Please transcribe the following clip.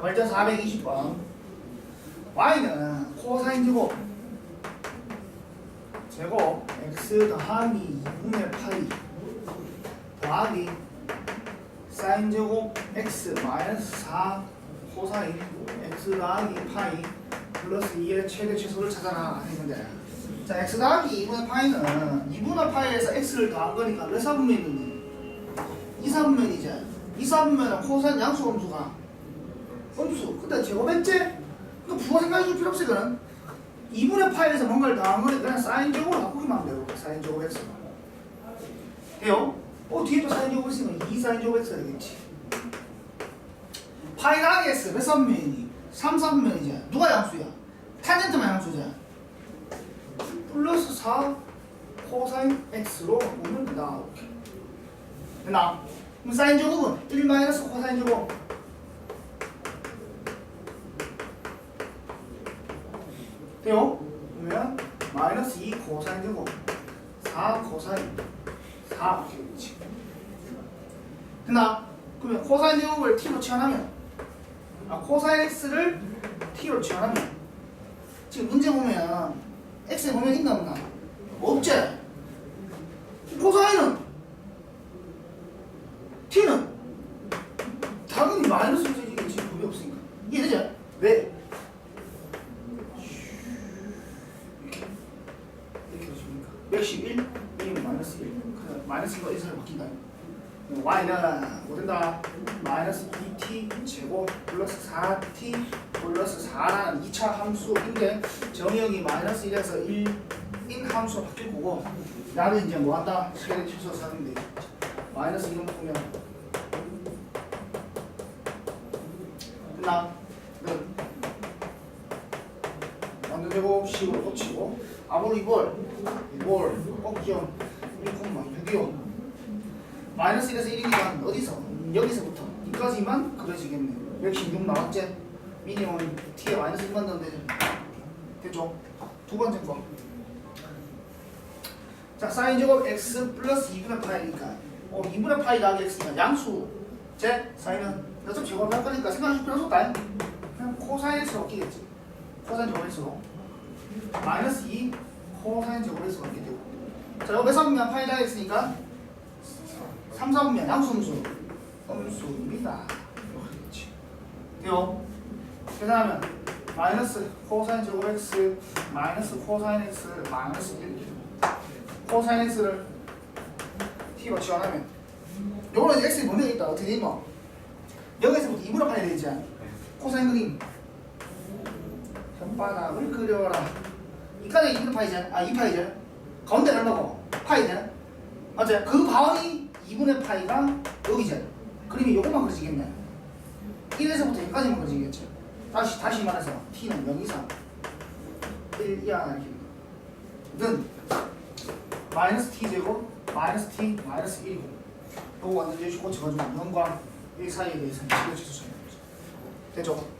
자, 발전 420번. y는 코사인 제곱 제곱 x 더하기 2분의 파이 더하기 사인 제곱 x 마이너스 4 코사인 x 더하기 파이 플러스 2의 최대 최소를 찾아라 했는데 자 x 더하기 2분의 파이는 2분의 파이에서 x를 더한 거니까 몇 사분면이니? 2 사분면이지 2 사분면은 코사인 양수 함수가 함수 근데 제곱했지? 그 부호 생각해 줄 필요 없어 이거는 2분의 파이에서 뭔가를 더한 거니까 그냥 사인 제곱으로 바꾸기만 하면 돼요 사인 제곱 x 돼요? 어 뒤에 또 사인 제곱 있으면 2 사인 제곱 x 되겠지 파이 더하기 x 몇 사분면이니? 3 사분면이지 누가 양수야? 탄젠트만 양수지 플러스 4 코사인 x로 된다 이렇게 됐나? 그럼 사인 제곱은 1 마이너스 코사인 제곱 돼요? 그러면 마이너스 2 코사인 제곱 4 코사인 4 이렇게 되지 됐나? 그러면 코사인 제곱을 t로 치환하면 아 코사인 x를 t로 치환하면 지금 문제 보면 x에 보면 있나 없나? 없지? 코사인은 t는 당연히 마이너스로 되지 지금 법이 없으니까 이해되죠? 왜? 이렇게 이렇게 해줍니까? 몇십 1? 1이면 마이너스 1 그래 마이너스 1과 1을 바뀐다 y는 뭐 된다? 마이너스 2t 제곱 플러스 4t 플러스 4라는 2차 함수인데 정의역이 마이너스 1에서 1인 함수로 바뀔 거고 나는 이제 뭐 한다? 최대 최소 사는데 마이너스 1을 보면 끝나? 제곱 10으로 곱치고 아무리 이걸 이걸 꺾이요 1,6이요 마이너스 1에서 1이니까 어디서? 음, 여기서부터 여기까지만 그려지겠네. 116 나왔지? 미니멈 t에 마이너스 1만 넣으면 되죠 됐죠? 두 번째 거. 자, 사인 제곱 x 플러스 2분의 파이니까. 어, 2분의 파이 더하기 x니까 양수. 제 사인은 몇점 제곱할 거니까 생각하실 필요 없다 그냥 코사인 x로 바뀌겠지. 코사인 제곱 x로 마이너스 2 코사인 제곱 x로 바뀌게 되고 자, 여기 몇 사분면 파이 더하기 x니까 3, 4분면 양수 함수. 함수입니다. 이렇게 되겠지. 돼요? 계산하면 마이너스 코사인 제곱 x 마이너스 코사인 x 마이너스 1 코사인 x를 t로 지원하면 요거는 x이 뭔데 있다? 어떻게 되노 여기서부터 2분의 파이 되지 코사인 그림 혓 바닥을 그려라. 이까지 2분의 파이지 아. 2파이지 가운데 얼마고. 파이지 맞지 그 반이 2분의 파이가 여기지 그림이 요것만 그려지겠네. 1에서부터 여기까지만 그려지겠지 다시 다시 말해서 t는 0 이상. 1 이하 는 마이너스 t 제곱 마이너스 t 마이너스 1이고 요거 완전 제시 꽂혀가지고 0과 1 사이에 대해서 있는 거죠 됐죠?